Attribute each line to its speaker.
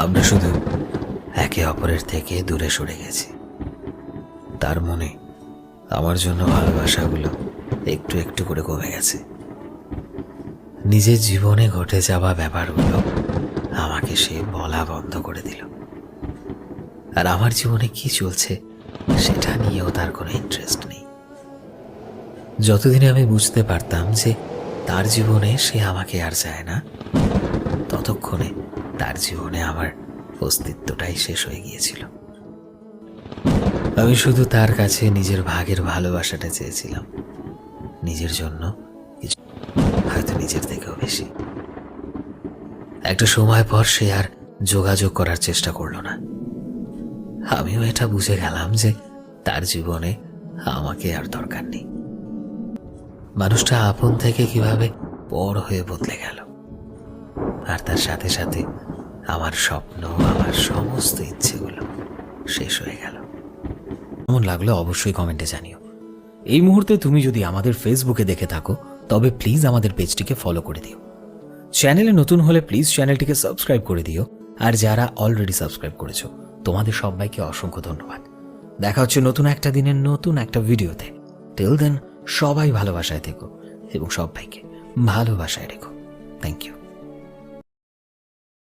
Speaker 1: আমরা শুধু একে অপরের থেকে দূরে সরে গেছি। তার মনে আমার জন্য ভালোবাসাগুলো একটু একটু করে কমে গেছে। নিজের জীবনে ঘটে যাওয়া ব্যাপারগুলো আমাকে সে বলা বন্ধ করে দিল। আর আমার জীবনে কি চলছে সেটা নিয়েও তার কোনো ইন্টারেস্ট নেই। যতদিনে আমি বুঝতে পারতাম যে তার জীবনে সে আমাকে আর চায় না, ততক্ষণে তার জীবনে আমার অস্তিত্বটাই শেষ হয়ে গিয়েছিল। আমি শুধু তার কাছে নিজের ভাগের ভালোবাসাটা চেয়েছিলাম। নিজের জন্য হয়তো নিজের থেকেও বেশি। একটা সময় পর সে আর যোগাযোগ করার চেষ্টা করল না। আমিও এটা বুঝে গেলাম যে তার জীবনে আমাকে আর দরকার নেই। মানুষটা আপন থেকে কীভাবে বড় হয়ে বদলে গেল? আর তার সাথে সাথে আমার স্বপ্ন, আমার সমস্ত ইচ্ছেগুলো শেষ হয়ে গেল। কেমন লাগল অবশ্যই কমেন্টে জানিও। এই মুহূর্তে তুমি যদি আমাদের ফেসবুকে দেখে থাকো, তবে প্লিজ আমাদের পেজটিকে ফলো করে দিও। চ্যানেলে নতুন হলে প্লিজ চ্যানেলটিকে সাবস্ক্রাইব করে দিও। আর যারা অলরেডি সাবস্ক্রাইব করেছ, তোমাদের সবাইকে অসংখ্য ধন্যবাদ। দেখা হচ্ছে নতুন একটা দিনের নতুন একটা ভিডিওতে। টিল দেন সবাই ভালোবাসায় থেকো এবং সবাইকে ভালোবাসায় রেখো। Thank you